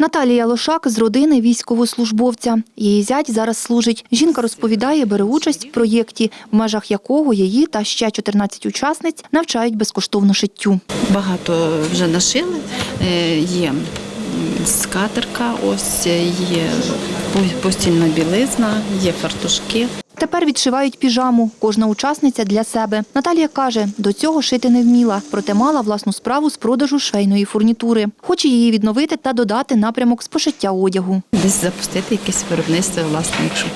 Наталія Лошак з родини військовослужбовця. Її зять зараз служить. Жінка розповідає, бере участь в проєкті, в межах якого її та ще 14 учасниць навчають безкоштовно шиттю. Багато вже нашили. Е, Є скатерка, ось є постільна білизна, є фартушки. Тепер відшивають піжаму. Кожна учасниця для себе. Наталія каже, до цього шити не вміла, проте мала власну справу з продажу швейної фурнітури. Хоче її відновити та додати напрямок з пошиття одягу. Десь запустити якесь виробництво, власне, якщо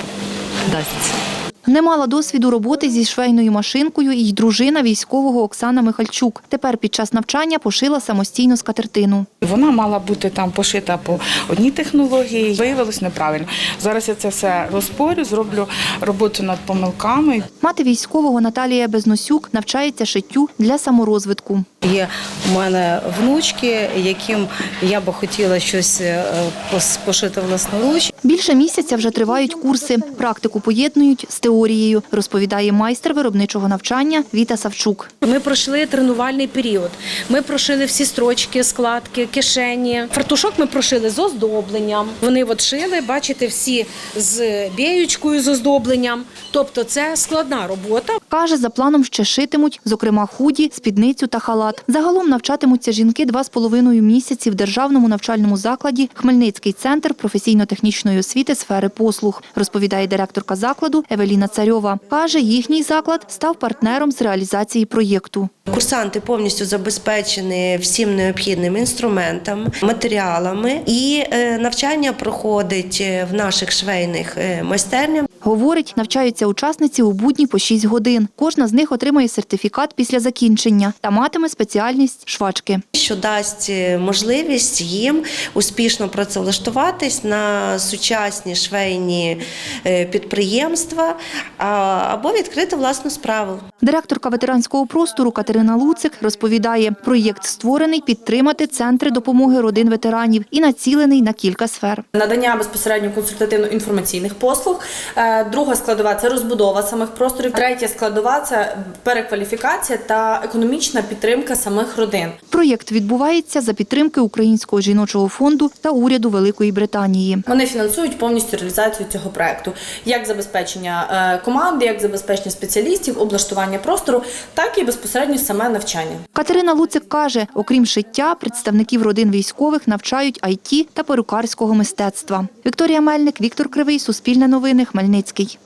вдасться. Не мала досвіду роботи зі швейною машинкою і й дружина військового Оксана Михальчук. Тепер під час навчання пошила самостійно скатертину. Вона мала бути там пошита по одній технології. Виявилось неправильно. Зараз я це все розпорю, зроблю роботу над помилками. Мати військового Наталія Безносюк навчається шиттю для саморозвитку. Є у мене внучки, яким я би хотіла щось е, пошити власноруч. Більше місяця вже тривають курси. Практику поєднують з теорією, розповідає майстер виробничого навчання Віта Савчук. Ми пройшли тренувальний період. Ми прошили всі строчки, складки, кишені. Фартушок ми прошили з оздобленням. Вони от шили, бачите, всі з біючкою з оздобленням. Тобто це складна робота. Каже, за планом ще шитимуть, зокрема худі, спідницю та халат. Загалом навчатимуться жінки два з половиною місяці в державному навчальному закладі Хмельницький центр професійно-технічної освіти сфери послуг, розповідає директорка закладу Евеліна Царьова. Каже, їхній заклад став партнером з реалізації проєкту. Курсанти повністю забезпечені всім необхідним інструментом, матеріалами, і е, навчання проходить е, в наших швейних е, майстернях. Говорить, навчаються учасниці у будні по 6 годин. Кожна з них отримає сертифікат після закінчення та матиме спеціальність швачки. що дасть е, можливість їм успішно працевлаштуватись на сучасні швейні е, підприємства або відкрити власну справу. Директорка ветеранського простору Катерина Луцик розповідає, проєкт створений підтримати центри допомоги родин ветеранів і націлений на кілька сфер. надання безпосередньо консультативно-інформаційних послуг. Друга складова це розбудова самих просторів. Третя складова це перекваліфікація та економічна підтримка самих родин. Проєкт відбувається за підтримки Українського жіночого фонду та уряду Великої Британії. Вони фінансують повністю реалізацію цього проекту, як забезпечення е, команди, як забезпечення спеціалістів, облаштування простору, так і безпосередньо саме навчання. Катерина Луцик каже, окрім шиття, представників родин військових навчають IT та перукарського мистецтва. Вікторія Мельник, Віктор Кривий, Суспільне новини, Хмельницький.